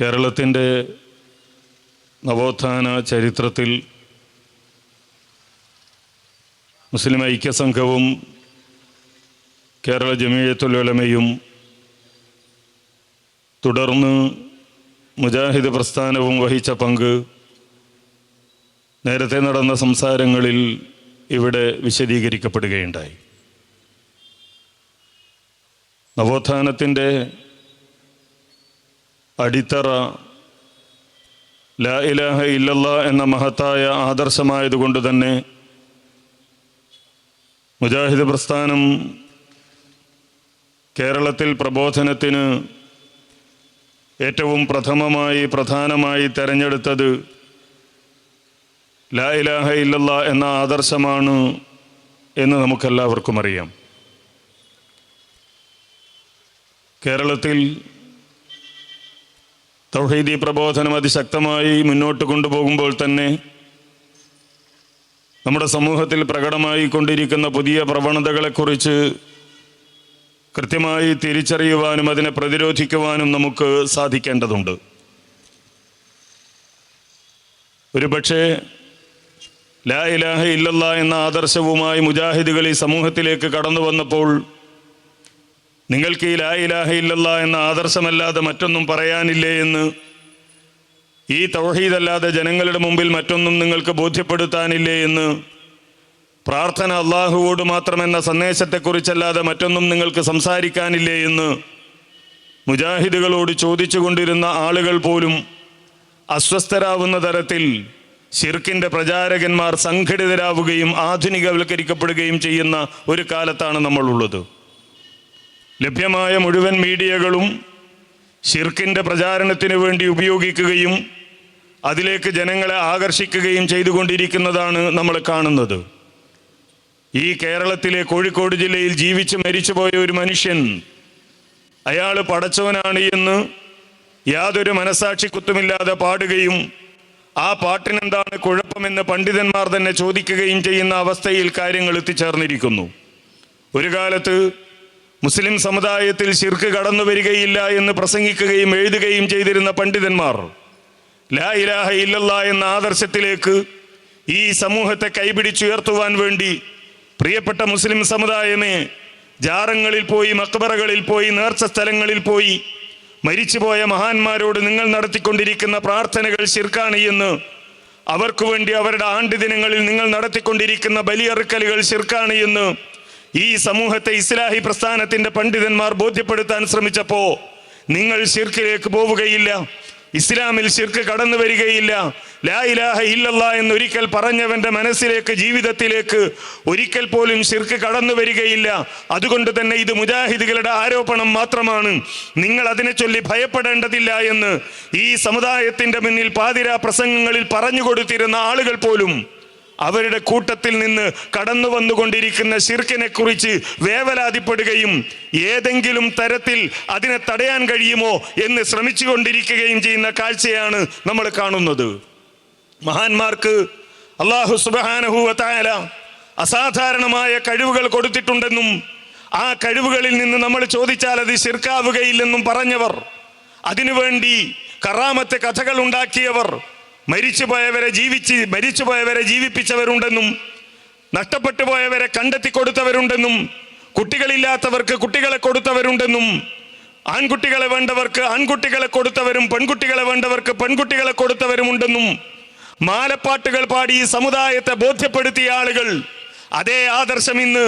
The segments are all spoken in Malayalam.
കേരളത്തിന്റെ നവോത്ഥാന ചരിത്രത്തിൽ മുസ്ലിം ഐക്യസംഘവും കേരള ജമീയത്തുലമയും തുടർന്ന് മുജാഹിദ് പ്രസ്ഥാനവും വഹിച്ച പങ്ക് നേരത്തെ നടന്ന സംസാരങ്ങളിൽ ഇവിടെ വിശദീകരിക്കപ്പെടുകയുണ്ടായി. നവോത്ഥാനത്തിന്റെ അടിത്തറ. ലാ ഇലാഹ ഇല്ലല്ല എന്ന മഹത്തായ ആദർശമായതുകൊണ്ട് തന്നെ മുജാഹിദ് പ്രസ്ഥാനം കേരളത്തിൽ പ്രബോധനത്തിന് ഏറ്റവും പ്രഥമമായി പ്രധാനമായി തെരഞ്ഞെടുത്തത് ലാ ഇലാഹ ഇല്ലല്ല എന്ന ആദർശമാണ് എന്ന് നമുക്കെല്ലാവർക്കും അറിയാം. കേരളത്തിൽ തൗഹീദി പ്രബോധനം അതിശക്തമായി മുന്നോട്ട് കൊണ്ടുപോകുമ്പോൾ തന്നെ നമ്മുടെ സമൂഹത്തിൽ പ്രകടമായി കൊണ്ടിരിക്കുന്ന പുതിയ പ്രവണതകളെക്കുറിച്ച് കൃത്യമായി തിരിച്ചറിയുവാനും അതിനെ പ്രതിരോധിക്കുവാനും നമുക്ക് സാധിക്കേണ്ടതുണ്ട്. ഒരുപക്ഷെ ലാ ഇലാഹ ഇല്ലല്ല എന്ന ആദർശവുമായി മുജാഹിദുകൾ ഈ സമൂഹത്തിലേക്ക് കടന്നു വന്നപ്പോൾ നിങ്ങൾക്ക് ഈ ലാ ഇലാഹ ഇല്ലല്ല എന്ന ആദർശമല്ലാതെ മറ്റൊന്നും പറയാനില്ലേ എന്ന്? ഈ തൗഹീദല്ലാതെ ജനങ്ങളുടെ മുമ്പിൽ മറ്റൊന്നും നിങ്ങൾക്ക് ബോധ്യപ്പെടുത്താനില്ലേ എന്ന്? പ്രാർത്ഥന അള്ളാഹുവോട് മാത്രമെന്ന സന്ദേശത്തെക്കുറിച്ചല്ലാതെ മറ്റൊന്നും നിങ്ങൾക്ക് സംസാരിക്കാനില്ലേ എന്ന്? മുജാഹിദുകളോട് ചോദിച്ചുകൊണ്ടിരുന്ന ആളുകൾ പോലും അസ്വസ്ഥരാവുന്ന തരത്തിൽ ഷിർക്കിന്റെ പ്രചാരകന്മാർ സംഘടിതരാവുകയും ആധുനികവൽക്കരിക്കപ്പെടുകയും ചെയ്യുന്ന ഒരു കാലത്താണ് നമ്മളുള്ളത്. ലഭ്യമായ മുഴുവൻ മീഡിയകളും ഷിർക്കിന്റെ പ്രചാരണത്തിന് വേണ്ടി ഉപയോഗിക്കുകയും അതിലേക്ക് ജനങ്ങളെ ആകർഷിക്കുകയും ചെയ്തുകൊണ്ടിരിക്കുന്നതാണ് നമ്മൾ കാണുന്നത്. ഈ കേരളത്തിലെ കോഴിക്കോട് ജില്ലയിൽ ജീവിച്ച് മരിച്ചുപോയ ഒരു മനുഷ്യൻ അയാൾ പടച്ചവനാണ് എന്ന് യാതൊരു മനസാക്ഷി കുത്തുമില്ലാതെ പാടുകയും ആ പാട്ടിനെന്താണ് കുഴപ്പമെന്ന് പണ്ഡിതന്മാർ തന്നെ ചോദിക്കുകയും ചെയ്യുന്ന അവസ്ഥയിൽ കാര്യങ്ങൾ എത്തിച്ചേർന്നിരിക്കുന്നു. ഒരു കാലത്ത് മുസ്ലിം സമുദായത്തിൽ ശിർക്ക് കടന്നു വരികയില്ല എന്ന് പ്രസംഗിക്കുകയും എഴുതുകയും ചെയ്തിരുന്ന പണ്ഡിതന്മാർ ലാ ഇലാഹ ഇല്ലല്ല എന്ന ആദർശത്തിലേക്ക് ഈ സമൂഹത്തെ കൈപിടിച്ചുയർത്തുവാൻ വേണ്ടി പ്രിയപ്പെട്ട മുസ്ലിം സമുദായമേ ജാറങ്ങളിൽ പോയി മക്ബറകളിൽ പോയി നേർച്ച സ്ഥലങ്ങളിൽ പോയി മരിച്ചുപോയ മഹാന്മാരോട് നിങ്ങൾ നടത്തിക്കൊണ്ടിരിക്കുന്ന പ്രാർത്ഥനകൾ ശിർക്കാണ് എന്ന് അവർക്ക് വേണ്ടി അവരുടെ ആണ്ട് ദിനങ്ങളിൽ നിങ്ങൾ നടത്തിക്കൊണ്ടിരിക്കുന്ന ബലിയറുക്കലുകൾ ശിർക്കാണ് എന്ന് ഈ സമൂഹത്തെ ഇസ്ലാഹി പ്രസ്ഥാനത്തിന്റെ പണ്ഡിതന്മാർ ബോധ്യപ്പെടുത്താൻ ശ്രമിച്ചപ്പോ നിങ്ങൾ ശിർക്കിലേക്ക് പോവുകയില്ല. ഇസ്ലാമിൽ ശിർക്ക് കടന്നു വരികയില്ല. ലാ ഇലാഹ ഇല്ലല്ല എന്നൊരിക്കൽ പറഞ്ഞവന്റെ മനസ്സിലേക്ക് ജീവിതത്തിലേക്ക് ഒരിക്കൽ പോലും ശിർക്ക് കടന്നു വരികയില്ല. അതുകൊണ്ട് തന്നെ ഇത് മുജാഹിദുകളുടെ ആരോപണം മാത്രമാണ്. നിങ്ങൾ അതിനെ ചൊല്ലി ഭയപ്പെടേണ്ടതില്ല എന്ന് ഈ സമുദായത്തിന്റെ മുന്നിൽ പാതിരാ പ്രസംഗങ്ങളിൽ പറഞ്ഞു കൊടുത്തിരുന്ന ആളുകൾ പോലും അവരുടെ കൂട്ടത്തിൽ നിന്ന് കടന്നു വന്നുകൊണ്ടിരിക്കുന്ന ശിർക്കിനെ കുറിച്ച് വേവലാതിപ്പെടുകയും ഏതെങ്കിലും തരത്തിൽ അതിനെ തടയാൻ കഴിയുമോ എന്ന് ശ്രമിച്ചുകൊണ്ടിരിക്കുകയും ചെയ്യുന്ന കാഴ്ചയാണ് നമ്മൾ കാണുന്നത്. മഹാന്മാർക്ക് അള്ളാഹു സുബാനഹുവത്തായ അസാധാരണമായ കഴിവുകൾ കൊടുത്തിട്ടുണ്ടെന്നും ആ കഴിവുകളിൽ നിന്ന് നമ്മൾ ചോദിച്ചാൽ അത് ശിർക്കാവുകയില്ലെന്നും പറഞ്ഞവർ അതിനുവേണ്ടി കറാമത്തെ കഥകൾ ഉണ്ടാക്കിയവർ മരിച്ചുപോയവരെ ജീവിച്ച് മരിച്ചുപോയവരെ ജീവിപ്പിച്ചവരുണ്ടെന്നും നഷ്ടപ്പെട്ടു പോയവരെ കണ്ടെത്തി കൊടുത്തവരുണ്ടെന്നും കുട്ടികളില്ലാത്തവർക്ക് കുട്ടികളെ കൊടുത്തവരുണ്ടെന്നും ആൺകുട്ടികളെ വേണ്ടവർക്ക് ആൺകുട്ടികളെ കൊടുത്തവരും പെൺകുട്ടികളെ വേണ്ടവർക്ക് പെൺകുട്ടികളെ കൊടുത്തവരുമുണ്ടെന്നും മാലപ്പാട്ടുകൾ പാടി ഈ സമുദായത്തെ ബോധ്യപ്പെടുത്തിയ ആളുകൾ അതേ ആദർശം ഇന്ന്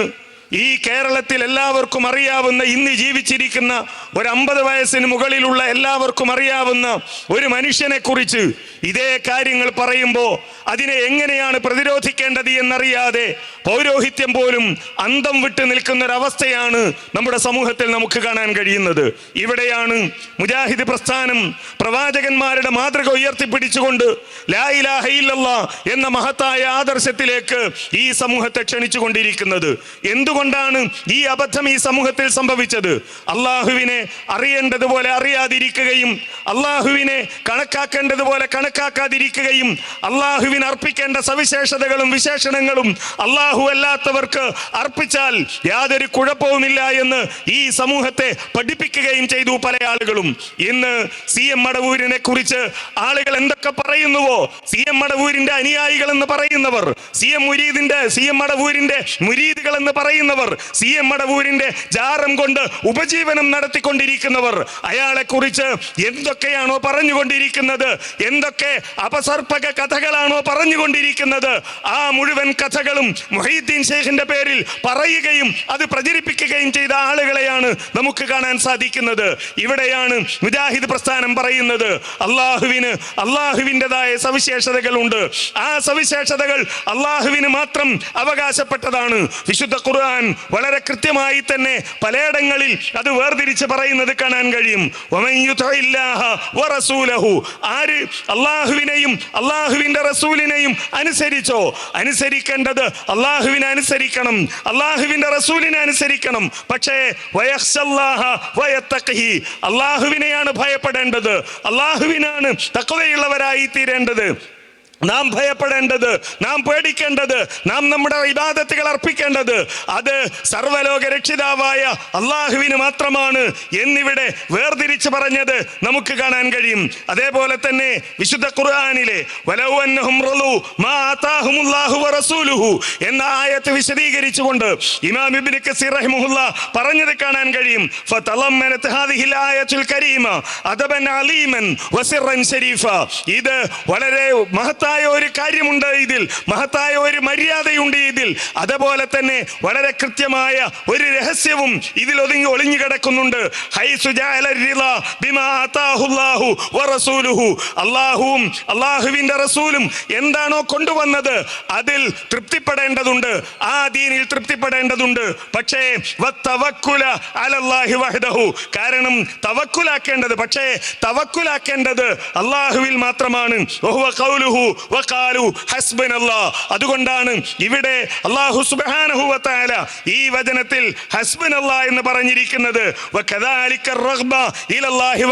ഈ കേരളത്തിൽ എല്ലാവർക്കും അറിയാവുന്ന ഇന്ന് ജീവിച്ചിരിക്കുന്ന ഒരു അമ്പത് വയസ്സിന് മുകളിലുള്ള എല്ലാവർക്കും അറിയാവുന്ന ഒരു മനുഷ്യനെ കുറിച്ച് ഇതേ കാര്യങ്ങൾ പറയുമ്പോൾ അതിനെ എങ്ങനെയാണ് പ്രതിരോധിക്കേണ്ടത് എന്നറിയാതെ പൗരോഹിത്യം പോലും അന്തം വിട്ട് നിൽക്കുന്ന ഒരവസ്ഥയാണ് നമ്മുടെ സമൂഹത്തിൽ നമുക്ക് കാണാൻ കഴിയുന്നത്. ഇവിടെയാണ് മുജാഹിദ് പ്രസ്ഥാനം പ്രവാചകന്മാരുടെ മാതൃക ഉയർത്തിപ്പിടിച്ചുകൊണ്ട് ലാ ഇലാഹ ഇല്ലല്ലാ എന്ന മഹത്തായ ആദർശത്തിലേക്ക് ഈ സമൂഹത്തെ ക്ഷണിച്ചുകൊണ്ടിരിക്കുന്നത്. എന്തുകൊണ്ട് എന്തുകൊണ്ടാണ് ഈ അബദ്ധം ഈ സമൂഹത്തിൽ സംഭവിച്ചത്? അള്ളാഹുവിനെ അറിയേണ്ടതുപോലെ അറിയാതിരിക്കുകയും അള്ളാഹുവിനെ കണക്കാക്കേണ്ടതുപോലെ കണക്കാക്കാതിരിക്കുകയും അള്ളാഹുവിന് അർപ്പിക്കേണ്ട സവിശേഷതകളും വിശേഷണങ്ങളും അള്ളാഹു അല്ലാത്തവർക്ക് അർപ്പിച്ചാൽ യാതൊരു കുഴപ്പവുമില്ല എന്ന് ഈ സമൂഹത്തെ പഠിപ്പിക്കുകയും ചെയ്തു പല ആളുകളും. ഇന്ന് സി എം മടവൂരിനെ കുറിച്ച് ആളുകൾ എന്തൊക്കെ പറയുന്നുവോ? സി എം മടവൂരിന്റെ അനുയായികൾ എന്ന് പറയുന്നവർ സി എം മുരീദിന്റെ സി എം മടവൂരിന്റെ മുരീദുകൾ എന്ന് പറയുന്നവർ സി എം മടവൂരിന്റെ ജാരം കൊണ്ട് ഉപജീവനം നടത്തിക്കൊണ്ടിരിക്കുന്നവർ അയാളെ കുറിച്ച് എന്തൊക്കെയാണോ പറഞ്ഞുകൊണ്ടിരിക്കുന്നത് എന്തൊക്കെ അപസർപ്പക കഥകളാണോ പറഞ്ഞുകൊണ്ടിരിക്കുന്നത് ആ മുഴുവൻ കഥകളും മൊഹീദ്ദീൻ ഷെയ്ഖിന്റെ പേരിൽ പറയുകയും അത് പ്രചരിപ്പിക്കുകയും ചെയ്ത ആളുകളെയാണ് നമുക്ക് കാണാൻ സാധിക്കുന്നത്. ഇവിടെയാണ് മുജാഹിദ് പ്രസ്ഥാനം പറയുന്നത്. അള്ളാഹുവിന് അള്ളാഹുവിന്റെതായ സവിശേഷതകളുണ്ട്. ആ സവിശേഷതകൾ അള്ളാഹുവിന് മാത്രം അവകാശപ്പെട്ടതാണ്. വിശുദ്ധ ഖുർആൻ വളരെ കൃത്യമായി തന്നെ പലയിടങ്ങളിൽ അത് വേർതിരിച്ച് പറയുന്നത് കാണാൻ കഴിയും. ആര് അള്ളാഹുവിനെയും അള്ളാഹുവിന്റെ റസൂലിനെയും അനുസരിച്ചോ? അനുസരിക്കേണ്ടത് അള്ളാഹുവിനെ അനുസരിക്കണം. അള്ളാഹുവിന്റെ റസൂലിനെ അനുസരിക്കണം. പക്ഷേ. അള്ളാഹുവിനെയാണ് ഭയപ്പെടേണ്ടത്. അള്ളാഹുവിനാണ് തക്കവയുള്ളവരായി തീരേണ്ടത് നാം ഭയപ്പെടേണ്ടത് നാം പേടിക്കേണ്ടത് നാം നമ്മുടെ ഇബാദത്തുകൾ അർപ്പിക്കേണ്ടത് അത് സർവലോക രക്ഷിതാവായ അള്ളാഹുവിന് മാത്രമാണ് എന്നിവിടെ വേർതിരിച്ച് പറഞ്ഞത് നമുക്ക് കാണാൻ കഴിയും. അതേപോലെ തന്നെ വിശുദ്ധ ഖുർആാനിലെ എന്ന ആയത്ത് വിശദീകരിച്ചുകൊണ്ട് ഇമാം ഇബ്നു കസീർ റഹിമഹുല്ല പറഞ്ഞത് കാണാൻ കഴിയും. കരീമ അദബൻ അലീമൻ ഷരീഫ ഇത് വളരെ മഹത്തായ മഹത്തായ ഒരു കാര്യമുണ്ട് ഇതിൽ. മഹത്തായ ഒരു മര്യാദയുണ്ട് ഇതിൽ. അതുപോലെ തന്നെ വളരെ കൃത്യമായ ഒരു രഹസ്യവും ഇതിൽ ഒതുങ്ങി ഒളിഞ്ഞു കിടക്കുന്നുണ്ട്. അള്ളാഹുവും അള്ളാഹുവിന്റെ റസൂലും എന്താണോ കൊണ്ടുവന്നത് അതിൽ തൃപ്തിപ്പെടേണ്ടതുണ്ട്. ആ ദീനിൽ തൃപ്തിപ്പെടേണ്ടതുണ്ട്. പക്ഷേ കാരണം തവക്കുലാക്കേണ്ടത് പക്ഷേ തവക്കുലാക്കേണ്ടത് അള്ളാഹുവിൽ മാത്രമാണ്. അതുകൊണ്ടാണ് ഇവിടെ അല്ലാഹു സുബ്ഹാനഹു വ തആല ഈ വചനത്തിൽ ഹസ്ബനല്ലാ എന്ന് പറഞ്ഞിരിക്കുന്നത്. റഗ്ബ ഇലല്ലാഹി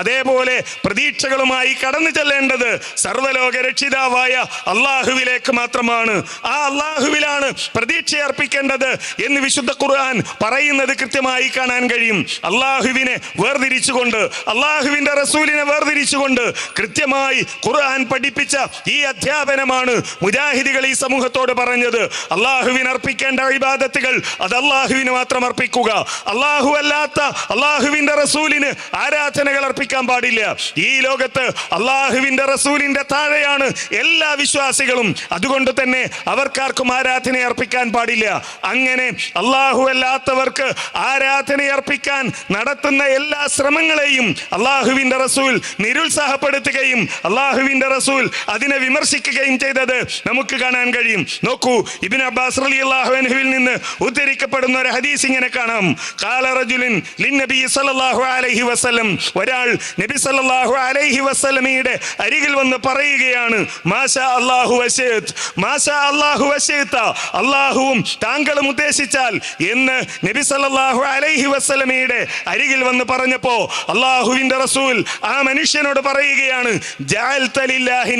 അതേപോലെ പ്രതീക്ഷകളുമായി കടന്നു ചെല്ലേണ്ടത് സർവലോക രക്ഷിതാവായ അള്ളാഹുവിലേക്ക് മാത്രമാണ്. ആ അള്ളാഹുവിലാണ് പ്രതീക്ഷ അർപ്പിക്കേണ്ടത് എന്ന് വിശുദ്ധ ഖുർആൻ പറയുന്നത് കൃത്യമായി കാണാൻ കഴിയും. അള്ളാഹുവിനെ വേർതിരിച്ചുകൊണ്ട് അള്ളാഹുവിന്റെ റസൂലിനെ വേർതിരിച്ചുകൊണ്ട് കൃത്യമായി ഖുർആൻ പഠിപ്പിച്ച ഈ അധ്യാപനമാണ് മുജാഹിദികൾ ഈ സമൂഹത്തോട് പറഞ്ഞത്. അള്ളാഹുവിന് അർപ്പിക്കേണ്ട ഇബാദത്തുകൾ അത് അള്ളാഹുവിന് മാത്രം അർപ്പിക്കുക. അള്ളാഹു അല്ലാത്ത അള്ളാഹുവിന്റെ റസൂലിന് ആരാധനകൾ അർപ്പിക്കാൻ പാടില്ല. ഈ ലോകത്ത് അള്ളാഹുവിന്റെ റസൂലിന്റെ താഴെയാണ് എല്ലാ വിശ്വാസികളും. അതുകൊണ്ട് തന്നെ അവർക്കാർക്കും ആരാധന അർപ്പിക്കാൻ പാടില്ല. അങ്ങനെ അള്ളാഹു അല്ലാത്തവർക്ക് ആരാധന അർപ്പിക്കാൻ നടത്തുന്ന എല്ലാ ശ്രമങ്ങളെയും അള്ളാഹുവിന്റെ റസൂൽ നിരുത്സാഹപ്പെടുത്തുകയും അള്ളാഹുവിന്റെ റസൂൽ അതിനെ വിമർശിക്കുകയും ചെയ്തത് നമുക്ക് കാണാൻ കഴിയും. നോക്കൂ ഇബിൻ അബ്ബാസ് അലി അള്ളാഹുവിൽ നിന്ന് ഉദ്ധരിക്കപ്പെടുന്ന ഒരു ഹദീസ് ഇങ്ങനെ കാണാം. കാല റജുലിൻ നബി സല്ലല്ലാഹു അലൈഹി വസല്ലം. ഒരാൾ നബി സല്ലല്ലാഹു അലൈഹി വസല്ലമയുടെ അരികിൽ വന്ന് പറയുകയാണ് മാഷാ അല്ലാഹു വശീത് മാഷാ അല്ലാഹു വശീത അല്ലാഹുവും താങ്കളും ഉദ്ദേശിച്ചാൽ എന്ന് നബി സല്ലല്ലാഹു അലൈഹി വസല്ലമയുടെ അരികിൽ വന്ന് പറഞ്ഞപ്പോ അള്ളാഹുവിന്റെ റസൂൽ ആ മനുഷ്യനോട് പറയുകയാണ് ജാൽ ലില്ലാഹി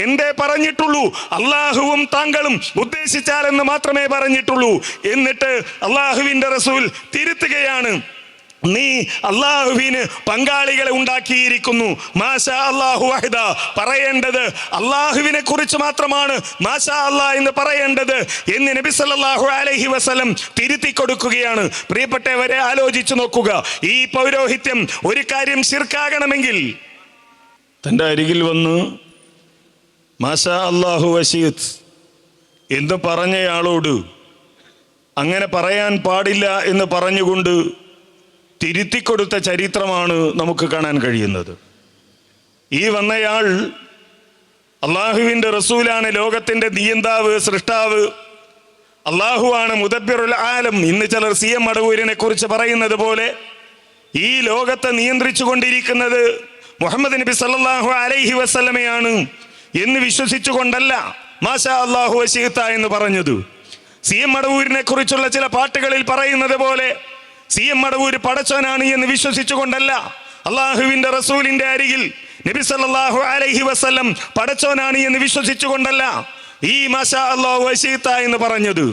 എന്തേ പറഞ്ഞിട്ടുള്ളൂ? അള്ളാഹുവും താങ്കളും ഉദ്ദേശിച്ചാലെന്ന് മാത്രമേ പറഞ്ഞിട്ടുള്ളൂ. എന്നിട്ട് അള്ളാഹുവിന്റെ റസൂൽ തിരുത്തുകയാണ്. നീ അള്ളാഹുവിന് പങ്കാളികളെ ഉണ്ടാക്കിയിരിക്കുന്നു. മാഷാ അള്ളാഹു വഹദ. പറയേണ്ടത് അള്ളാഹുവിനെ കുറിച്ച് മാത്രമാണ്. മാഷാ അള്ളാഹ് എന്ന് പറയേണ്ടത് എന്ന് നബി സല്ലല്ലാഹു അലൈഹി വസല്ലം തിരുത്തി കൊടുക്കുകയാണ് പ്രിയപ്പെട്ടവരെ ആലോചിച്ചു നോക്കുക. ഈ പൗരോഹിത്യം ഒരു കാര്യം ശിർക്കാകണമെങ്കിൽ തന്റെ അരികിൽ വന്ന് മാഷാ അള്ളാഹു വശീത്ത് എന്ന് പറഞ്ഞയാളോട്? അങ്ങനെ പറയാൻ പാടില്ല എന്ന് പറഞ്ഞുകൊണ്ട് തിരുത്തിക്കൊടുത്ത ചരിത്രമാണ് നമുക്ക് കാണാൻ കഴിയുന്നത്. ഈ വന്നയാൾ അള്ളാഹുവിന്റെ റസൂലാണ് ലോകത്തിന്റെ നിയന്താവ് സൃഷ്ടാവ്. അള്ളാഹുവാണ് മുദബിറുൽ ആലം. ഇന്ന് ചിലർ സി എം അടവൂരിനെ കുറിച്ച് പറയുന്നത് പോലെ ഈ ലോകത്തെ നിയന്ത്രിച്ചു കൊണ്ടിരിക്കുന്നത് മുഹമ്മദ് നബി സല്ലാഹു അലൈഹി വസല്ലമയാണ്. എന്ന് വിശ്വസിച്ചുകൊണ്ടല്ല മാഷാ അള്ളാഹു വശീത്ത എന്ന് പറഞ്ഞത്. സി എം മടവൂരിനെ കുറിച്ചുള്ള ചില പാട്ടുകളിൽ പറയുന്നത് പോലെ സി എം മടവൂര് പടച്ചോനാണ് എന്ന് വിശ്വസിച്ചുകൊണ്ടല്ല അള്ളാഹുവിന്റെ റസൂലിന്റെ അരികിൽ നബി സല്ലല്ലാഹു അലൈഹി വസല്ലം പടച്ചോനാണ് എന്ന് വിശ്വസിച്ചുകൊണ്ടല്ല ഈ മഷാ അള്ളാഹു വശീത്ത എന്ന് പറഞ്ഞത്.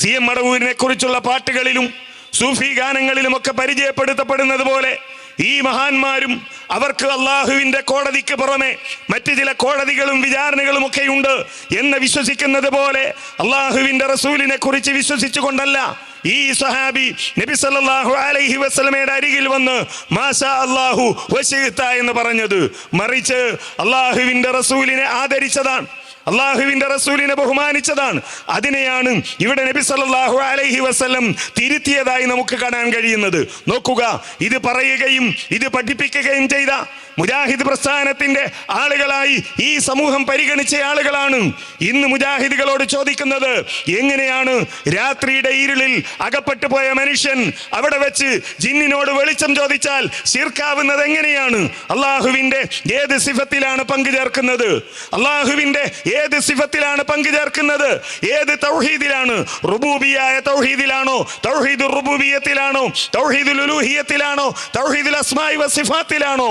സി എം മടവൂരിനെ കുറിച്ചുള്ള പാട്ടുകളിലും സൂഫി ഗാനങ്ങളിലുമൊക്കെ പരിചയപ്പെടുത്തപ്പെടുന്നത് പോലെ ഈ മഹാന്മാരും അവർക്ക് അള്ളാഹുവിന്റെ കോടതിക്ക് പുറമെ മറ്റു ചില കോടതികളും വിചാരണകളും ഒക്കെ ഉണ്ട് എന്ന് വിശ്വസിക്കുന്നത് പോലെ അള്ളാഹുവിന്റെ റസൂലിനെ കുറിച്ച് വിശ്വസിച്ചുകൊണ്ടല്ല. ഈ സഹാബി നബി സല്ലല്ലാഹു അലൈഹി വസല്ലമയുടെ അരികിൽ വന്ന് മാഷാ അല്ലാഹു വശീത്ത എന്ന് പറഞ്ഞത്. മറിച്ച് അള്ളാഹുവിന്റെ റസൂലിനെ ആദരിച്ചതാണ്. അള്ളാഹുവിന്റെ റസൂലിനെ ബഹുമാനിച്ചതാണ്. അതിനെയാണ് ഇവിടെ നബി സല്ലാഹു അലൈഹി വസല്ലം തിരുത്തിയതായി നമുക്ക് കാണാൻ കഴിയുന്നത്. നോക്കുക ഇത് പറയുകയും ഇത് പഠിപ്പിക്കുകയും ചെയ്ത മുജാഹിദ് പ്രസ്ഥാനത്തിന്റെ ആളുകളായി ഈ സമൂഹം പരിഗണിച്ച ആളുകളാണ് ഇന്ന് മുജാഹിദുകളോട് ചോദിക്കുന്നത് എങ്ങനെയാണ് രാത്രിയുടെ ഇരുളിൽ അകപ്പെട്ടു പോയ മനുഷ്യൻ അവിടെ വെച്ച് ജിന്നിനോട് വെളിച്ചം ചോദിച്ചാൽ ശിർക്കാവുന്നത് എങ്ങനെയാണ്? അള്ളാഹുവിന്റെ ഏത് സിഫത്തിലാണ് പങ്കു ചേർക്കുന്നത്? അള്ളാഹുവിന്റെ ഏത് സിഫത്തിലാണ് പങ്കു ചേർക്കുന്നത്? ഏത് തൗഹീദിലാണ്? റുബൂബിയായ തൗഹീദിലാണോ? തൗഹീദ് റുബൂബിയത്തിലാണോ? തൗഹീദുൽ ഉലൂഹിയത്തിലാണോ? തൗഹീദുൽ അസ്മായി വസിഫാത്തിലാണോ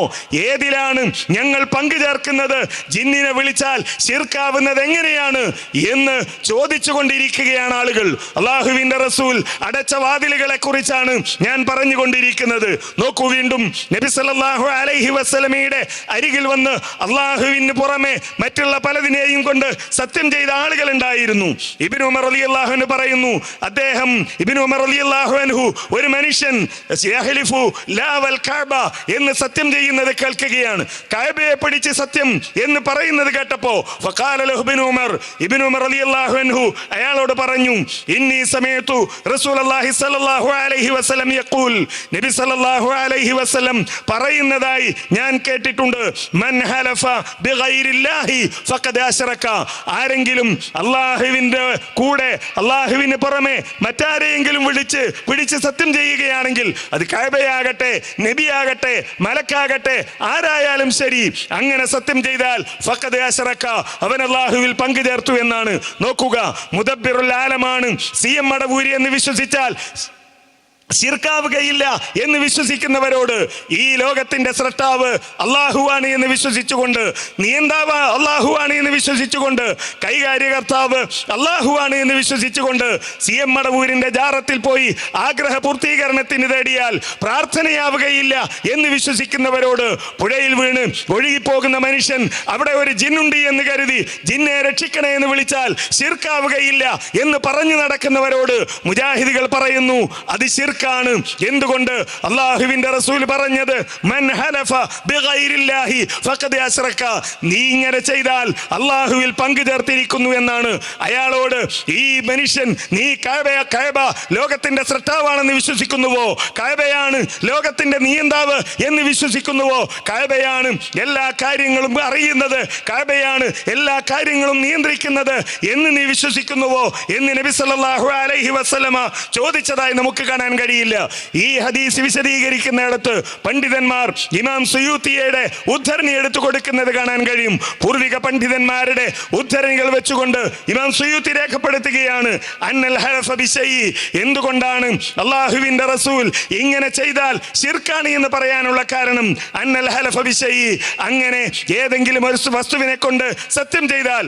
ഏതിലാണ് ഞങ്ങൾ പങ്കു ചേർക്കുന്നത് ജിന്നിനെ വിളിച്ചാൽ ശിർക്കാവുന്നത് എങ്ങനെയാണ് എന്ന് ചോദിച്ചുകൊണ്ടിരിക്കുകയാണ് ആളുകൾ. അള്ളാഹുവിന്റെ റസൂൽ അടച്ച വാതിലുകളെ കുറിച്ചാണ് ഞാൻ പറഞ്ഞുകൊണ്ടിരിക്കുന്നത്. നോക്കൂ വീണ്ടും നബി സല്ലല്ലാഹു അലൈഹി വസല്ലമയുടെ അരികിൽ വന്ന് അള്ളാഹുവിന് പുറമെ മറ്റുള്ള പലതിനെയും കൊണ്ട് സത്യം ചെയ്ത ആളുകൾ ഉണ്ടായിരുന്നു. ഇബിൻ ഉമർ അലി അള്ളാഹുന് പറയുന്നു അദ്ദേഹം ഇബിൻ ഉമർ അലി അള്ളാഹു ഒരു മനുഷ്യൻ എന്ന് സത്യം ചെയ്യുന്നത് കേൾക്കുകയാണ് കഅബയെ പിടിച്ച് സത്യം എന്ന് പറയുന്നത് കേട്ടപ്പോ ഉമർ ഇബ്നു ഉമർ റളിയല്ലാഹു അൻഹു അയാളോട് പറഞ്ഞു ഇന്നി സമയത്തു റസൂലുള്ളാഹി സ്വല്ലല്ലാഹു അലൈഹി വസല്ലം യഖൂൽ. നബി സല്ലല്ലാഹു അലൈഹി വസല്ലം പറയുന്നതായി ഞാൻ കേട്ടിട്ടുണ്ട്. മൻ ഹലഫ ബിഗൈരില്ലാഹി ഫഖദ് അശ്റക ആരെങ്കിലും അള്ളാഹുവിന്റെ കൂടെ അള്ളാഹുവിന് പുറമെ മറ്റാരെയെങ്കിലും വിളിച്ച് പിടിച്ച് സത്യം ചെയ്യുകയാണെങ്കിൽ അത് കഅബയാകട്ടെ നബിയാകട്ടെ മലക്കാകട്ടെ ആരായാലും ശരി. അങ്ങനെ സത്യം ചെയ്താൽ അശ്റക അവൻ അള്ളാഹുവിൽ പങ്കു ചേർത്തു എന്നാണ്. നോക്കുക മുദബ്ബിറുൽ ആലമാണ് സി എം മടവൂരി എന്ന് വിശ്വസിച്ചാൽ ശിർക്കാവുകയില്ല എന്ന് വിശ്വസിക്കുന്നവരോട് ഈ ലോകത്തിന്റെ സ്രഷ്ടാവ് അള്ളാഹുവാണ് എന്ന് വിശ്വസിച്ചുകൊണ്ട് നിയന്താവ് അള്ളാഹുവാണ് എന്ന് വിശ്വസിച്ചുകൊണ്ട് കൈകാര്യകർത്താവ് അള്ളാഹുവാണ് എന്ന് വിശ്വസിച്ചുകൊണ്ട് സി എം മടവൂരിന്റെ ജാറത്തിൽ പോയി ആഗ്രഹ പൂർത്തീകരണത്തിന് തേടിയാൽ പ്രാർത്ഥനയാവുകയില്ല എന്ന് വിശ്വസിക്കുന്നവരോട് പുഴയിൽ വീണ് ഒഴുകിപ്പോകുന്ന മനുഷ്യൻ അവിടെ ഒരു ജിന്നുണ്ട് എന്ന് കരുതി ജിന്നെ രക്ഷിക്കണേ എന്ന് വിളിച്ചാൽ ശിർക്കാവുകയില്ല എന്ന് പറഞ്ഞു നടക്കുന്നവരോട് മുജാഹിദികൾ പറയുന്നു അത് ശിർക്കാണ് എന്തുകൊണ്ട്? അള്ളാഹുവിന്റെ റസൂൽ പറഞ്ഞത് മൻ ഹലഫ ബിഗൈരില്ലാഹി ഫഖദ് അശ്റക നീ ഇങ്ങനെ ചെയ്താൽ അള്ളാഹുവിൽ പങ്കു ചേർത്തിരിക്കുന്നു എന്നാണ്. അയാളോട് ഈ മനുഷ്യൻ നീ കഴബയ കഅബ ലോകത്തിന്റെ സൃഷ്ടാവാണെന്ന് വിശ്വസിക്കുന്നുവോ? കഅബയാണ് ലോകത്തിന്റെ നിയന്താവ് എന്ന് വിശ്വസിക്കുന്നുവോ? കഅബയാണ് എല്ലാ കാര്യങ്ങളും അറിയുന്നത് കഅബയാണ് എല്ലാ കാര്യങ്ങളും നിയന്ത്രിക്കുന്നത് എന്ന് നീ വിശ്വസിക്കുന്നുവോ? എന്ന് നബി സല്ലല്ലാഹു അലൈഹി വസല്ലമ ചോദിച്ചതായി നമുക്ക് കാണാൻ കഴിയില്ല ഈ ഹദീസ് വിശദീകരിക്കുന്നിടത്ത് പണ്ഡിതന്മാർ ഇമാം സുയൂത്തിയുടെ ഉദ്ധരണി എടുത്തു കൊടുക്കുന്നത് കാണാൻ കഴിയും പൂർവിക പണ്ഡിതന്മാരുടെ ഉദ്ധരണികൾ വെച്ചുകൊണ്ട് ഇമാം സുയൂത്തി രേഖപ്പെടുത്തുകയാണ് അന്നൽ ഹലഫ. എന്തുകൊണ്ടാണ് അള്ളാഹുവിന്റെ റസൂൽ ഇങ്ങനെ ചെയ്താൽ ശിർക്കാണ് എന്ന് പറയാനുള്ള കാരണം അന്നൽ ഹലഫ ബിശൈഇ. അങ്ങനെ ഏതെങ്കിലും ഒരു വസ്തുവിനെ കൊണ്ട് സത്യം ചെയ്താൽ.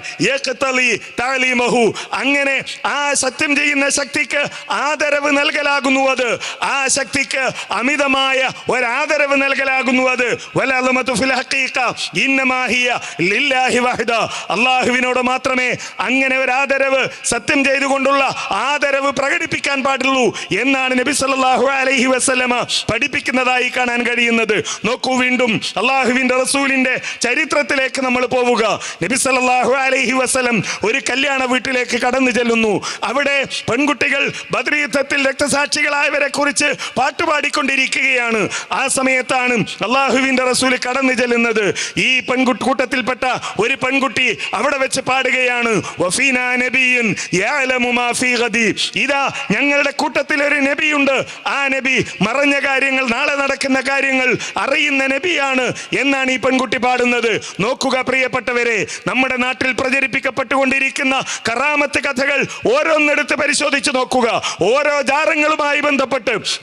അങ്ങനെ ആ സത്യം ചെയ്യുന്ന ശക്തിക്ക് ആദരവ് നൽകലാകുന്നു അത് ആ ശക്തിക്ക് അമിതമായ ഒരാദരവ് നൽകലാകുന്നു അത്. അള്ളാഹുവിനോട് മാത്രമേ അങ്ങനെ ഒരു ആദരവ് സത്യം ചെയ്തുകൊണ്ടുള്ള ആദരവ് പ്രകടിപ്പിക്കാൻ പാടുള്ളൂ എന്നാണ് നബി സല്ലാഹു അലൈഹി വസ്ലമ പഠിപ്പിക്കുന്നതായി കാണാൻ കഴിയുന്നത്. നോക്കൂ വീണ്ടും അള്ളാഹുവിന്റെ റസൂലിന്റെ ചരിത്രത്തിലേക്ക് നമ്മൾ പോവുക. നബി സല്ലാഹു അലൈഹി വസ്ലം ഒരു കല്യാണ വീട്ടിലേക്ക് കടന്നു ചെല്ലുന്നു. അവിടെ പെൺകുട്ടികൾ ബദ്രീ യുദ്ധത്തിൽ പ്രിയപ്പെട്ടവരെ കുറിച്ച് പാട്ടുപാടിക്കൊണ്ടിരിക്കുകയാണ്. ആ സമയത്താണ് അള്ളാഹുവിന്റെ റസൂൽ കടന്നു ചെല്ലുന്നത്. ഈ പെൺകുട്ടി കൂട്ടത്തിൽപ്പെട്ട ഒരു പെൺകുട്ടി അവിടെ വെച്ച് പാടുകയാണ്. ഇതാ ഞങ്ങളുടെ കൂട്ടത്തിൽ ഒരു നബിയുണ്ട്. ആ നബി മറഞ്ഞ കാര്യങ്ങൾ നാളെ നടക്കുന്ന കാര്യങ്ങൾ അറിയുന്ന നബിയാണ് എന്നാണ് ഈ പെൺകുട്ടി പാടുന്നത്. നോക്കുക പ്രിയപ്പെട്ടവരെ നമ്മുടെ നാട്ടിൽ പ്രചരിപ്പിക്കപ്പെട്ടുകൊണ്ടിരിക്കുന്ന കറാമത്ത് കഥകൾ ഓരോന്നെടുത്ത് പരിശോധിച്ച് നോക്കുക. ഓരോ ജാറങ്ങളുമായി ബന്ധപ്പെട്ട്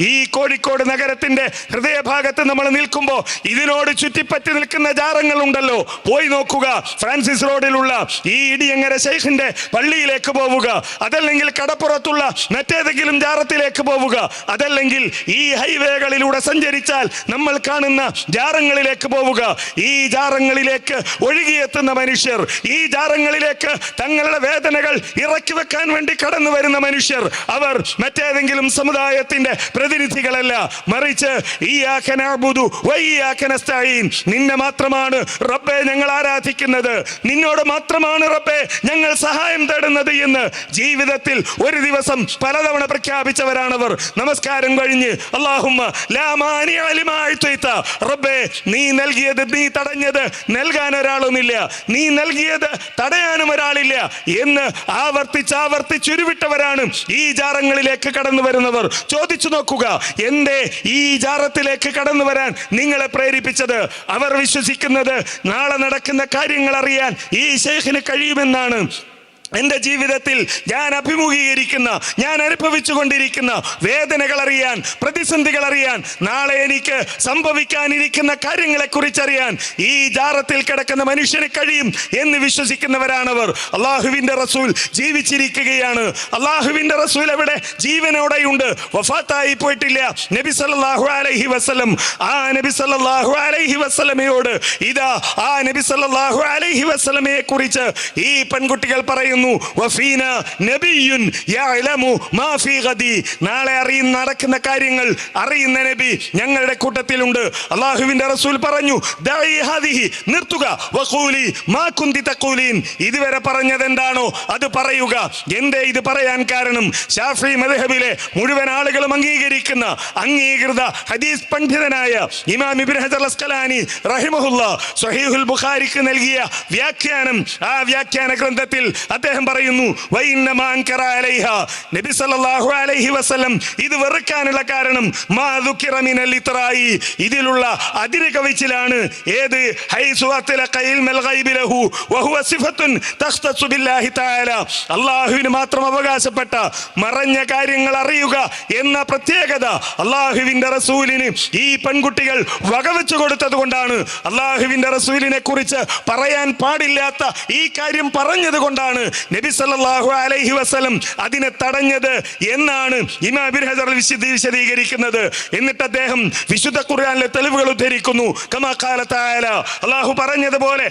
ഈ കോഴിക്കോട് നഗരത്തിന്റെ ഹൃദയഭാഗത്ത് നമ്മൾ നിൽക്കുമ്പോൾ ഇതിനോട് ചുറ്റിപ്പറ്റി നിൽക്കുന്ന ജാറങ്ങൾ ഉണ്ടല്ലോ പോയി നോക്കുക. ഫ്രാൻസിസ് റോഡിലുള്ള ഈ ഇടിയങ്ങര ശൈഖിന്റെ പള്ളിയിലേക്ക് പോവുക. അതല്ലെങ്കിൽ കടപ്പുറത്തുള്ള മറ്റേതെങ്കിലും ജാറത്തിലേക്ക് പോവുക. അതല്ലെങ്കിൽ ഈ ഹൈവേകളിലൂടെ സഞ്ചരിച്ചാൽ നമ്മൾ കാണുന്ന ജാറങ്ങളിലേക്ക് പോവുക. ഈ ജാറങ്ങളിലേക്ക് ഒഴുകിയെത്തുന്ന മനുഷ്യർ ഈ ജാറങ്ങളിലേക്ക് തങ്ങളുടെ വേദനകൾ ഇറക്കി വെക്കാൻ വേണ്ടി കടന്നു വരുന്ന മനുഷ്യർ അവർ മറ്റേതെങ്കിലും സമുദായത്തിന്റെ പ്രതിനിധികളല്ല മറിച്ച് ഈ ആഖനാബുദു. നിന്നെ മാത്രമാണ് റബ്ബെ ഞങ്ങൾ ആരാധിക്കുന്നത് നിന്നോട് മാത്രമാണ് റബ്ബെ ഞങ്ങൾ സഹായം തേടുന്നത് എന്ന് ജീവിതത്തിൽ ഒരു ദിവസം പലതവണ പ്രഖ്യാപിച്ചവരാണവർ നമസ്കാരം കഴിഞ്ഞ് അള്ളാഹുമ്മ. റബ്ബേ നീ നൽകിയത് നീ തടഞ്ഞത് നൽകാൻ ഒരാളൊന്നുമില്ല നീ നൽകിയത് തടയാനും ഒരാളില്ല എന്ന് ആവർത്തിച്ച് ആവർത്തിച്ച് ഉരുവിട്ടവരാണ് ഈ ജാറങ്ങളിലേക്ക് കടന്നു വരുന്നവർ ചോദിച്ചു നോക്കുക എന്തേ ഈ ജാറത്തിലേക്ക് കടന്നു വരാൻ നിങ്ങളെ പ്രേരിപ്പിച്ചത്? അവർ വിശ്വസിക്കുന്നത് നാളെ നടക്കുന്ന കാര്യങ്ങൾ അറിയാൻ ഈ ശേഖിന് കഴിയുമെന്നാണ്. എന്റെ ജീവിതത്തിൽ ഞാൻ അഭിമുഖീകരിക്കുന്ന ഞാൻ അനുഭവിച്ചു കൊണ്ടിരിക്കുന്ന വേദനകൾ അറിയാൻ പ്രതിസന്ധികൾ അറിയാൻ നാളെ എനിക്ക് സംഭവിക്കാനിരിക്കുന്ന കാര്യങ്ങളെ കുറിച്ചറിയാൻ ഈ ജാറത്തിൽ കിടക്കുന്ന മനുഷ്യന് കഴിയും എന്ന് വിശ്വസിക്കുന്നവരാണവർ. അള്ളാഹുവിന്റെ റസൂൽ ജീവിച്ചിരിക്കുകയാണ്. അള്ളാഹുവിന്റെ റസൂൽ അവിടെ ജീവനോടെയുണ്ട്. വഫാത്തായി പോയിട്ടില്ല. നബി സല്ലാഹു അലൈഹി വസ്ലം ആ നബി സല്ലാഹു അലൈഹി വസ്ലമയോട് ഇതാ ആ നബി സല്ലാഹു അലൈഹി വസ്ലമയെ കുറിച്ച് ഈ പെൺകുട്ടികൾ പറയുന്നു. വഫീന നബിയുൻ മാ ഫീ ഗദി. നാളെ അറിയുന്ന നടക്കുന്ന കാര്യങ്ങൾ അറിയുന്ന നബി ഞങ്ങളുടെ കൂട്ടത്തിലുണ്ട്. അള്ളാഹുവിന്റെ റസൂൽ പറഞ്ഞു ദഈ ഹാദിഹി നിർത്തുക. വഖൂലി മാ കുന്തി തഖൂലീൻ. ഇതുവരെ പറഞ്ഞത് എന്താണോ അത് പറയുക. എന്തേ ഇത് പറയാൻ കാരണം? ഷാഫി മദ്ഹബിലെ മുഴുവൻ ആളുകളും അംഗീകരിക്കുന്ന അംഗീകൃത ഹദീസ് പണ്ഡിതനായ ഇമാം ഇബ്നു ഹജർ അസ്കലാനി റഹിമഹുല്ല സ്വഹീഹുൽ ബുഖാരിക്ക് നൽകിയ വ്യാഖ്യാനം ആ വ്യാഖ്യാന ഗ്രന്ഥത്തിൽ അദ്ദേഹം പറയുന്നു വൈന്നമാ അലൈഹ. നബി സല്ലല്ലാഹു അലൈഹി വസല്ലം ഇത് വെറുക്കാനുള്ള കാരണം മിനൽ ഇതിലുള്ള അതിര് കവിച്ചിലാണ് ഏത് അള്ളാഹുവിന് മാത്രം അവകാശപ്പെട്ട മറഞ്ഞ കാര്യങ്ങൾ അറിയുക എന്ന പ്രത്യേകത അള്ളാഹുവിന്റെ റസൂലിന് ഈ പെൺകുട്ടികൾ വകവെച്ചു കൊടുത്തത് കൊണ്ടാണ്. അള്ളാഹുവിന്റെ റസൂലിനെ കുറിച്ച് പറയാൻ പാടില്ലാത്ത ഈ കാര്യം പറഞ്ഞത് കൊണ്ടാണ്. നബി സല്ലാഹു അലൈഹി വസ്ലം അതിനെ തടഞ്ഞത് എന്നാണ് ഇമാം ഇബ്നു ഹജർ വിശദീ വിശദീകരിക്കുന്നത്. എന്നിട്ട് അദ്ദേഹം വിശുദ്ധ ഖുർആനിലെ തെളിവുകൾ ഉദ്ധരിക്കുന്നു. അല്ലാഹു പറഞ്ഞതുപോലെ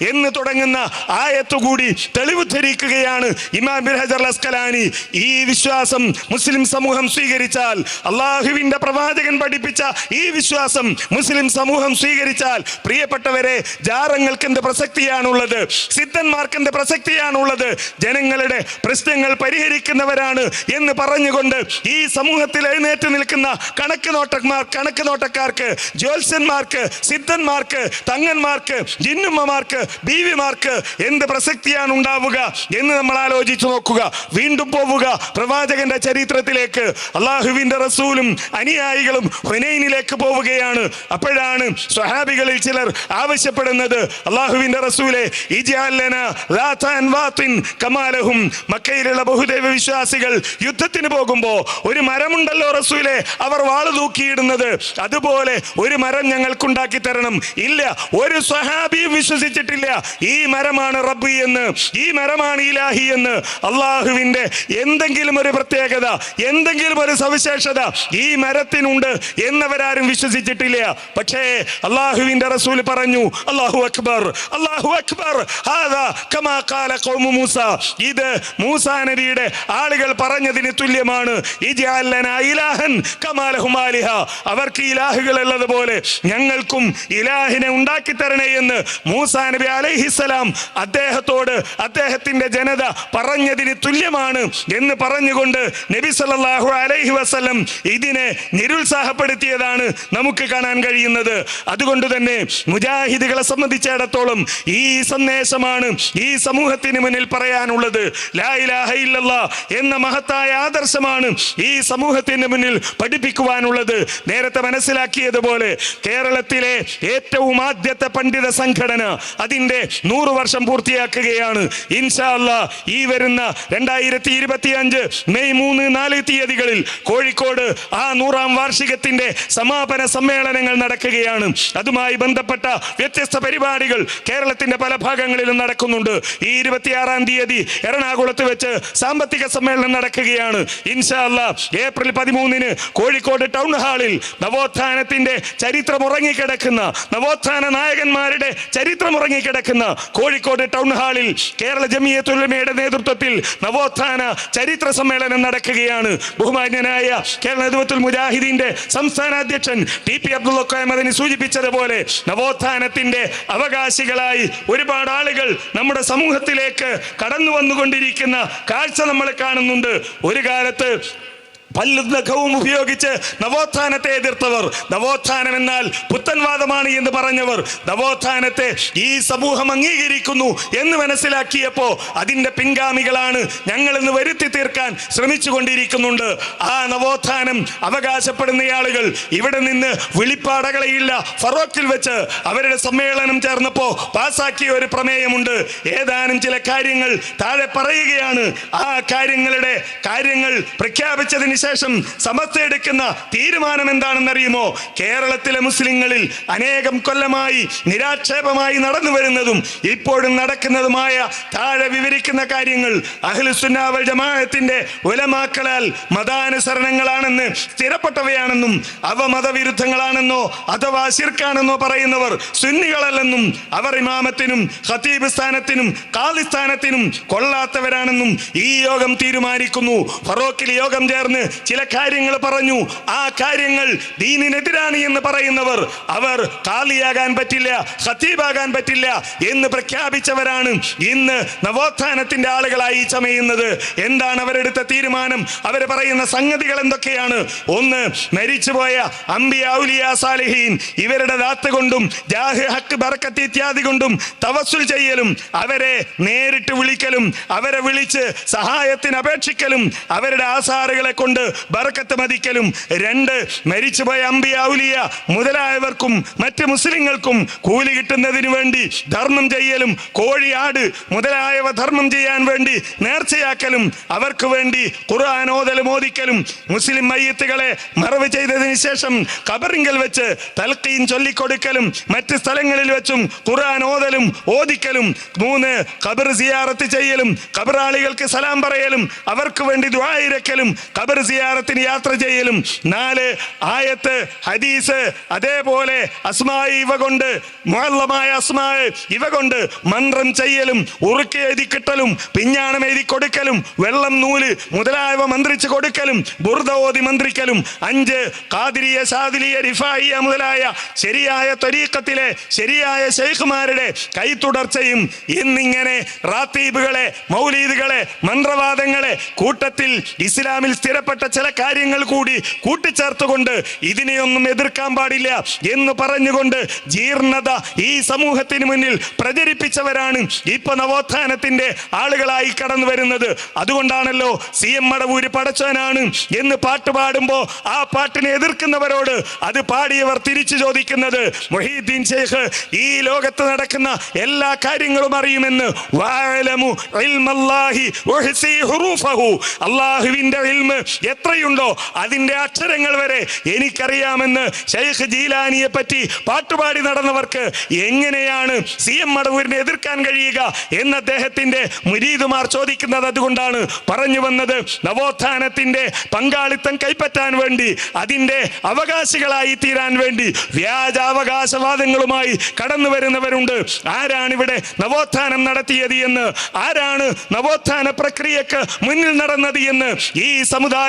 എന്ന് തുടങ്ങുന്ന ആയത്തു കൂടി തെളിവ് ധരിക്കുകയാണ് ഇമാം ഇബ്നു ഹജർ അസ്കലാനി ഈ വിശ്വാസം മുസ്ലിം സമൂഹം സ്വീകരിച്ചാൽ അള്ളാഹുവിന്റെ പ്രവാചകൻ പഠിപ്പിച്ച ഈ വിശ്വാസം മുസ്ലിം സമൂഹം സ്വീകരിച്ചാൽ പ്രിയപ്പെട്ടവരെ ജാറങ്ങൾക്ക് എന്ത് പ്രസക്തിയാണുള്ളത്? സിദ്ധന്മാർക്ക് എന്ത് പ്രസക്തിയാണുള്ളത്? ജനങ്ങളുടെ പ്രശ്നങ്ങൾ പരിഹരിക്കുന്നവരാണ് എന്ന് പറഞ്ഞുകൊണ്ട് ഈ സമൂഹത്തിൽ എഴുന്നേറ്റ് നിൽക്കുന്ന കണക്ക് നോട്ടന്മാർ കണക്ക് നോട്ടക്കാർക്ക് ജ്യോത്സ്യന്മാർക്ക് സിദ്ധന്മാർക്ക് തങ്ങന്മാർക്ക് ജിന്നുമ്മമാർക്ക് ബീവിമാർക്ക് എന്ത് പ്രസക്തിയാണ് ഉണ്ടാവുക എന്ന് നമ്മൾ ആലോചിച്ചു നോക്കുക വീണ്ടും പോവുക. പ്രവാചകന്റെ ചരിത്രത്തിലേക്ക് അള്ളാഹുവിന്റെ റസൂലും അനുയായികളും ഹുനൈനിലേക്ക് പോവുകയാണ്. അപ്പോഴാണ് സ്വഹാബികളിൽ ചിലർ ആവശ്യപ്പെടുന്നത് അള്ളാഹുവിന്റെ റസൂലെ കമാലഹും. മക്കയിലുള്ള ബഹുദൈവ വിശ്വാസികൾ യുദ്ധത്തിന് പോകുമ്പോ ഒരു മരമുണ്ടല്ലോ റസൂലെ അവർ വാൾ തൂക്കിയിടുന്നത്. അതുപോലെ ഒരു മരം ഞങ്ങൾക്കുണ്ടാക്കി തരണം. ഇല്ല ഒരു സ്വഹാബിയും വിശ്വസിച്ചിട്ടില്ല. ഈ മരമാണ് റബ്ബി എന്ന് ഈ മരമാണ് ഇലാഹി എന്ന്. അള്ളാഹുവിന്റെ എന്തെങ്കിലും ഒരു പ്രത്യേകത എന്തെങ്കിലും ഒരു സവിശേഷത ഈ മരത്തിനുണ്ട് എന്നവരാരും വിശ്വസിച്ചിട്ടില്ല. പക്ഷേ അള്ളാഹുവിന്റെ റസൂൽ പറഞ്ഞു അള്ളാഹു അക്ബർ അള്ളാഹു അക്ബർ മൂസ. ഇത് മൂസ നബിയുടെ ആളുകൾ പറഞ്ഞതിന് തുല്യമാണ്. അവർക്ക് ഇലാഹുകൾ ഉള്ളതുപോലെ ഞങ്ങൾക്കും ഇലാഹിനെ ഉണ്ടാക്കി തരണേ എന്ന് മൂസ നബി അലൈഹിസ്സലാം അദ്ദേഹത്തോട് അദ്ദേഹത്തിന്റെ ജനത പറഞ്ഞതിന് തുല്യമാണ് എന്ന് പറഞ്ഞുകൊണ്ട് നബി സല്ലാഹു അലൈഹി വസ്ലം ഇതിനെ നിരുത്സാഹപ്പെടുത്തിയതാണ് നമുക്ക് കാണാൻ കഴിയുന്നത്. അതുകൊണ്ട് തന്നെ മുജാഹിദുകളെ സംബന്ധിച്ചിടത്തോളം ഈ സന്ദേശമാണ് ഈ സമൂഹത്തിന് മുന്നിൽ പറയാനുള്ളത്. എന്ന മഹത്തായ ആദർശമാണ് ഈ സമൂഹത്തിന് മുന്നിൽ പഠിപ്പിക്കുവാനുള്ളത്. നേരത്തെ മനസ്സിലാക്കിയതുപോലെ കേരളത്തിലെ ഏറ്റവും ആദ്യത്തെ പണ്ഡിത സംഘടന അതിന്റെ നൂറ് വർഷം പൂർത്തിയാക്കുകയാണ്. ഇൻഷാ അല്ലാ ഈ വരുന്ന രണ്ടായിരത്തി ഇരുപത്തി അഞ്ച് മെയ് മൂന്ന് നാല് തീയതികളിൽ കോഴിക്കോട് ആ നൂറാം വാർഷികത്തിന്റെ സമാപന സമ്മേളനങ്ങൾ നടക്കുകയാണ്. അതുമായി ബന്ധപ്പെട്ട വ്യത്യസ്ത പരിപാടികൾ കേരളത്തിന്റെ പല ഭാഗങ്ങളിലും നടക്കുന്നുണ്ട്. ഈ ഇരുപത്തിയാറാം തീയതി എറണാകുളത്ത് വെച്ച് സാമ്പത്തിക സമ്മേളനം നടക്കുകയാണ്. ഇൻഷാല്ല ഏപ്രിൽ പതിമൂന്നിന് കോഴിക്കോട് ടൗൺ ഹാളിൽ നവോത്ഥാനത്തിന്റെ ചരിത്രം ഉറങ്ങിക്കിടക്കുന്ന നവോത്ഥാന നായകന്മാരുടെ ചരിത്രം ഉറങ്ങിക്കിടക്കുന്ന കോഴിക്കോട് ടൗൺ ഹാളിൽ കേരള ജമിയത്തുലമയുടെ നേതൃത്വത്തിൽ നവോത്ഥാന ചരിത്ര സമ്മേളനം നടക്കുകയാണ്. ബഹുമാന്യനായ കേരള നേതൃത്വത്തിൽ മുജാഹിദീന്റെ സംസ്ഥാന അധ്യക്ഷൻ ടി പി അഹമ്മദിന് സൂചിപ്പിച്ചതുപോലെ നവോത്ഥാനത്തിന്റെ അവകാശികളായി ഒരുപാട് ആളുകൾ നമ്മുടെ സമൂഹത്തിലേക്ക് കടന്നു വന്നുകൊണ്ടിരിക്കുന്ന കാഴ്ച നമ്മൾ കാണുന്നുണ്ട്. ഒരു കാലത്ത് പല്ലും നഖവും ഉപയോഗിച്ച് നവോത്ഥാനത്തെ എതിർത്തവർ. നവോത്ഥാനം എന്നാൽ പുത്തൻവാദമാണ് എന്ന് പറഞ്ഞവർ. നവോത്ഥാനത്തെ ഈ സമൂഹം അംഗീകരിക്കുന്നു എന്ന് മനസ്സിലാക്കിയപ്പോൾ അതിന്റെ പിൻഗാമികളാണ് ഞങ്ങൾ ഇന്ന് വരുത്തി തീർക്കാൻ ശ്രമിച്ചു കൊണ്ടിരിക്കുന്നുണ്ട് ആ നവോത്ഥാനം അവകാശപ്പെടുന്ന ആളുകൾ ഇവിടെ നിന്ന് വിളിപ്പാടകളയില്ല. ഫറോക്കിൽ വെച്ച് അവരുടെ സമ്മേളനം ചേർന്നപ്പോൾ പാസാക്കിയ ഒരു പ്രമേയമുണ്ട്. ഏതാനും ചില കാര്യങ്ങൾ താഴെ പറയുകയാണ്. ആ കാര്യങ്ങളുടെ കാര്യങ്ങൾ പ്രഖ്യാപിച്ചതിന് ശേഷം സമസ്ത എടുക്കുന്ന തീരുമാനം എന്താണെന്നറിയുമോ? കേരളത്തിലെ മുസ്ലിങ്ങളിൽ അനേകം കൊല്ലമായി നിരാക്ഷേപമായി നടന്നു വരുന്നതും ഇപ്പോഴും നടക്കുന്നതുമായ താഴെ വിവരിക്കുന്ന കാര്യങ്ങൾ അഹ്ലുസുന്നാവൽ ജമാഅത്തിന്റെ ഉലമാക്കളാൽ മതാനുസരണങ്ങളാണെന്ന് സ്ഥിരപ്പെട്ടവയാണെന്നും അവ മതവിരുദ്ധങ്ങളാണെന്നോ അഥവാ ശിർക്കാണെന്നോ പറയുന്നവർ സുന്നികളല്ലെന്നും അവർ ഇമാമത്തിനും ഖതീബ് സ്ഥാനത്തിനും കാലി സ്ഥാനത്തിനും കൊള്ളാത്തവരാണെന്നും ഈ യോഗം തീരുമാനിക്കുന്നു. ഫറോക്കിൽ യോഗം ചേർന്ന് ചില കാര്യങ്ങൾ പറഞ്ഞു. ആ കാര്യങ്ങൾ ദീനിനെതിരാണ് എന്ന് പറയുന്നവർ. അവർ കാലിയാകാൻ പറ്റില്ല ഖത്തീബാകാൻ പറ്റില്ല എന്ന് പ്രഖ്യാപിച്ചവരാണ്. ഇന്ന് നവോത്ഥാനത്തിന്റെ ആളുകളായി ചമയുന്നത്. എന്താണ് അവരെടുത്ത തീരുമാനം? അവർ പറയുന്ന സംഗതികൾ എന്തൊക്കെയാണ്? ഒന്ന് മരിച്ചുപോയ അംബി ഔലിയ സാലിഹീൻ. ഇവരുടെ ദാത്ത് കൊണ്ടും ജാഹ് ഹക്ക് ബർക്കത്ത് ഇത്യാദി കൊണ്ടും തവസുൽ ചെയ്യലും അവരെ നേരിട്ട് വിളിക്കലും അവരെ വിളിച്ച് സഹായത്തിന് അപേക്ഷിക്കലും അവരുടെ ആസാറുകളെ കൊണ്ട് ബർക്കത്ത് മതിക്കലും. രണ്ട് മരിച്ചുപോയ അമ്പിയാവുലിയ മുതലായവർക്കും മറ്റ് മുസ്ലിങ്ങൾക്കും കൂലി കിട്ടുന്നതിന് വേണ്ടി ധർമ്മം ചെയ്യലും കോഴിയാട് മുതലായവ ധർമ്മം ചെയ്യാൻ വേണ്ടി നേർച്ചയാക്കലും അവർക്ക് വേണ്ടി ഖുർആൻ ഓതലും ഓദിക്കലും മുസ്ലിം മയ്യത്തുകളെ മറവ് ചെയ്തതിന് ശേഷം കബറിങ്കൽ വെച്ച് തൽക്കീൻ ചൊല്ലിക്കൊടുക്കലും മറ്റ് സ്ഥലങ്ങളിൽ വെച്ചും ഖുർആൻ ഓതലും ഓദിക്കലും മൂന്ന് കബർ സിയാറത്ത് ചെയ്യലും കബറാളികൾക്ക് സലാം പറയലും അവർക്ക് വേണ്ടി ദ്വായിരക്കലും ഖബർ സിയാറത്തിന് യാത്ര ചെയ്യലും. നാല് ആയത്ത് ഹദീസ് അതേപോലെ അസ്മായി ഇവ കൊണ്ട് മുഹല്ലമായ അസ്മായ ഇവ കൊണ്ട് മന്ത്രം ചെയ്യലും ഉറുക്കി എഴുതി കിട്ടലും പിഞ്ഞാണം എഴുതി കൊടുക്കലും വെള്ളം നൂൽ മുതലായവ മന്ത്രിച്ച് കൊടുക്കലും ബുർദ ഓതി മന്ത്രിക്കലും അഞ്ച് കാതിരിയ സാദിലിയ റിഫായിയ മുതലായ ശരിയായ ത്വരീക്കത്തിലെ ശരിയായ ശൈഖുമാരുടെ കൈത്തുടർച്ചയും എന്നിങ്ങനെ റാത്തീബുകളെ മൗലീദുകളെ മന്ത്രവാദങ്ങളെ കൂട്ടത്തിൽ ഇസ്ലാമിൽ സ്ഥിരപ്പെട്ട ചില കാര്യങ്ങൾ കൂടി കൂട്ടിച്ചേർത്തുകൊണ്ട് ഇതിനെയൊന്നും എതിർക്കാൻ പാടില്ല എന്ന് പറഞ്ഞുകൊണ്ട് ജീർണത ഈ സമൂഹത്തിന് മുന്നിൽ പ്രചരിപ്പിച്ചവരാണ് ഇപ്പൊ നവോത്ഥാനത്തിന്റെ ആളുകളായി കടന്നു വരുന്നത് അതുകൊണ്ടാണല്ലോ സി എം മടവൂര് പടച്ചവനാണ് എന്ന് പാട്ട് പാടുമ്പോൾ ആ പാട്ടിനെ എതിർക്കുന്നവരോട് അത് പാടിയവർ തിരിച്ചു ചോദിക്കുന്നത് മൊഹീദ്ദീൻ ഷെയ്ഖ് ഈ ലോകത്ത് നടക്കുന്ന എല്ലാ കാര്യങ്ങളും അറിയുമെന്ന്. അള്ളാഹുവിന്റെ ഇൽമ് എത്രയുണ്ടോ അതിന്റെ അക്ഷരങ്ങൾ വരെ എനിക്കറിയാമെന്ന് ഷെയ്ഖ് ജീലാനിയെ പറ്റി പാട്ടുപാടി നടന്നവർക്ക് എങ്ങനെയാണ് സി എം മടവൂരിനെ എതിർക്കാൻ കഴിയുക എന്ന് അദ്ദേഹത്തിന്റെ മുരീദുമാർ ചോദിക്കുന്നത് അതുകൊണ്ടാണ് പറഞ്ഞു വന്നത്. നവോത്ഥാനത്തിന്റെ പങ്കാളിത്തം കൈപ്പറ്റാൻ വേണ്ടി അതിന്റെ അവകാശികളായി തീരാൻ വേണ്ടി വ്യാജ അവകാശവാദങ്ങളുമായി കടന്നു വരുന്നവരുണ്ട്. ആരാണ് ഇവിടെ നവോത്ഥാനം നടത്തിയത് എന്ന് ആരാണ് നവോത്ഥാന പ്രക്രിയക്ക് മുന്നിൽ നടന്നത് എന്ന് ഈ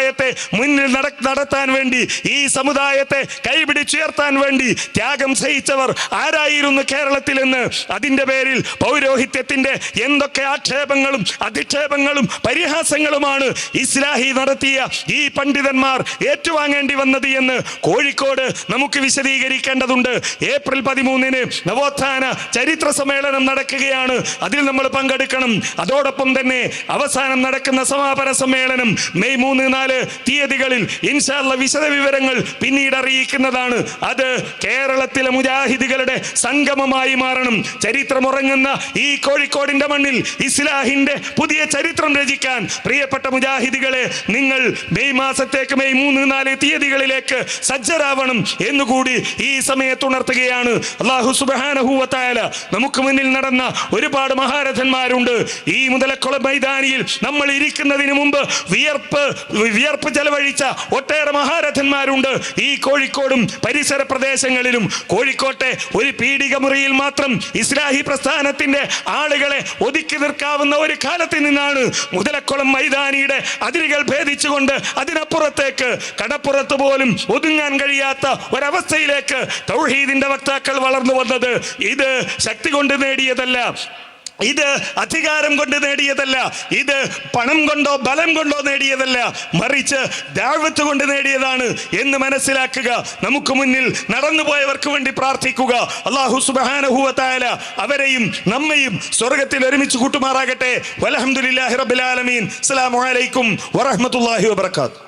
സമുദായത്തെ മുന്നിൽ നട നടത്താൻ വേണ്ടി ഈ സമുദായത്തെ കൈപിടിച്ചുയർത്താൻ വേണ്ടി ത്യാഗം സഹിച്ചവർ ആരായിരുന്നു കേരളത്തിൽ എന്ന്? അതിന്റെ പേരിൽ പൗരോഹിത്യത്തിന്റെ എന്തൊക്കെ ആക്ഷേപങ്ങളും അധിക്ഷേപങ്ങളും പരിഹാസങ്ങളുമാണ് ഇസ്ലാഹി നടത്തിയ ഈ പണ്ഡിതന്മാർ ഏറ്റുവാങ്ങേണ്ടി വന്നത് എന്ന് കോഴിക്കോട് നമുക്ക് വിശദീകരിക്കേണ്ടതുണ്ട്. ഏപ്രിൽ പതിമൂന്നിന് നവോത്ഥാന ചരിത്ര സമ്മേളനം നടക്കുകയാണ്. അതിൽ നമ്മൾ പങ്കെടുക്കണം. അതോടൊപ്പം തന്നെ അവസാനം നടക്കുന്ന സമാപന സമ്മേളനം മെയ് മൂന്ന് നാല് തീയതികളിൽ ഇൻഷാല്ല വിശദ വിവരങ്ങൾ പിന്നീട് അറിയിക്കുന്നതാണ്. അത് കേരളത്തിലെ മുജാഹിദികളുടെ സംഗമമായി മാറണം. ചരിത്രമുറങ്ങുന്ന ഈ കോഴിക്കോടിന്റെ മണ്ണിൽ ഇസ്ലാഹിന്റെ പുതിയ ചരിത്രം രചിക്കാൻ പ്രിയപ്പെട്ട മുജാഹിദികളെ നിങ്ങൾ മെയ് മാസത്തേക്ക് മെയ് മൂന്ന് നാല് തീയതികളിലേക്ക് സജ്ജരാവണം എന്നുകൂടി ഈ സമയത്ത് ഉണർത്തുകയാണ് അള്ളാഹു സുബാനഹൂവത്തായാല നമുക്ക് മുന്നിൽ നടന്ന ഒരുപാട് മഹാരഥന്മാരുണ്ട്. ഈ മുതലക്കുളം മൈതാനിയിൽ നമ്മൾ ഇരിക്കുന്നതിന് മുമ്പ് വിയർപ്പ് വിയർപ്പ് ചെലവഴിച്ച ഒട്ടേറെ മഹാരഥന്മാരുണ്ട്. ഈ കോഴിക്കോടും പരിസര പ്രദേശങ്ങളിലും. കോഴിക്കോട്ടെ ഒരു പീഡിക മുറിയിൽ മാത്രം ഇസ്ലാഹി പ്രസ്ഥാനത്തിന്റെ ആളുകളെ ഒതുക്കി നിർക്കാവുന്ന ഒരു കാലത്ത് നിന്നാണ് മുതലക്കുളം മൈതാനിയുടെ അതിരുകൾ ഭേദിച്ചുകൊണ്ട് അതിനപ്പുറത്തേക്ക് കടപ്പുറത്ത് പോലും ഒതുങ്ങാൻ കഴിയാത്ത ഒരവസ്ഥയിലേക്ക് തൗഹീദിന്റെ വക്താക്കൾ വളർന്നു വന്നത്. ഇത് ശക്തി കൊണ്ട് നേടിയതല്ല. ഇത് അധികാരം കൊണ്ട് നേടിയതല്ല ഇത് പണം കൊണ്ടോ ബലം കൊണ്ടോ നേടിയതല്ല മറിച്ച് ദാഴ്വത്ത് കൊണ്ട് നേടിയതാണ് എന്ന് മനസ്സിലാക്കുക നമുക്ക് മുന്നിൽ നടന്നുപോയവർക്ക് വേണ്ടി പ്രാർത്ഥിക്കുക. അള്ളാഹു സുബാനഹുവത്തായ അവരെയും നമ്മയും സ്വർഗത്തിൽ ഒരുമിച്ച് കൂട്ടുമാറാകട്ടെ. വലഹമുല്ലാഹി റബിലാലമീൻ അസ്സലാമു അലൈക്കും വറഹ്മത്തുള്ളാഹി വബർക്കാത്തു